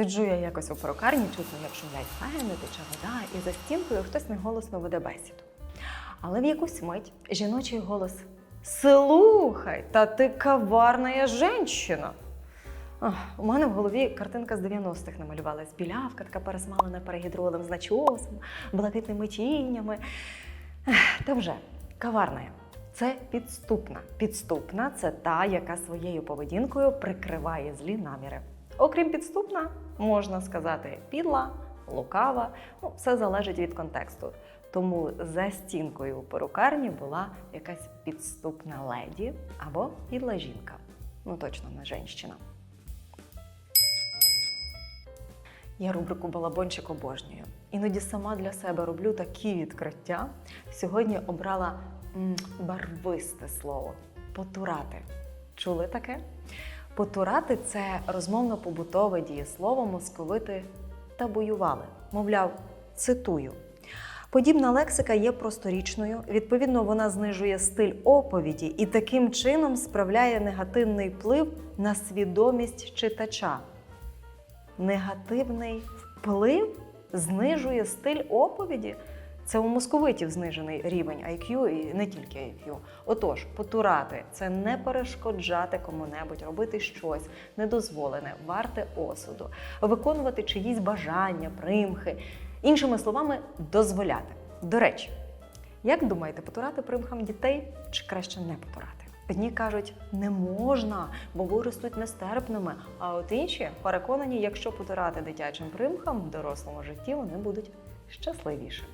Сиджу я якось у перукарні, чутно, як шумлять фени, тече вода, і за стінкою хтось неголосно веде бесіду. Але в якусь мить жіночий голос Слухай, та ти коварна женщина. У мене в голові картинка з 90-х намалювалась. Білявка, така пересмалена перегідролем з начосом, блакитними тінями. Та вже каварна. Це підступна. Підступна це та, яка своєю поведінкою прикриває злі наміри. Окрім підступна, можна сказати, підла, лукава. Ну, все залежить від контексту. Тому за стінкою у перукарні була якась підступна леді або підла жінка. Ну точно не женщина. Я рубрику Балабончик обожнюю. Іноді сама для себе роблю такі відкриття. Сьогодні обрала барвисте слово потурати. Чули таке? Потурати це розмовно-побутове дієслово московити табуювали. Мовляв, цитую. Подібна лексика є просторічною, відповідно, вона знижує стиль оповіді і таким чином справляє негативний вплив на свідомість читача. Негативний вплив знижує стиль оповіді. Це у московитів знижений рівень IQ і не тільки IQ. Отож, потурати це не перешкоджати кому-небудь, робити щось недозволене, варте осуду, виконувати чиїсь бажання, примхи. Іншими словами, дозволяти. До речі, як думаєте, потурати примхам дітей чи краще не потурати? Одні кажуть, не можна, бо виростуть нестерпними. А от інші переконані, якщо потурати дитячим примхам в дорослому житті, вони будуть щасливішими.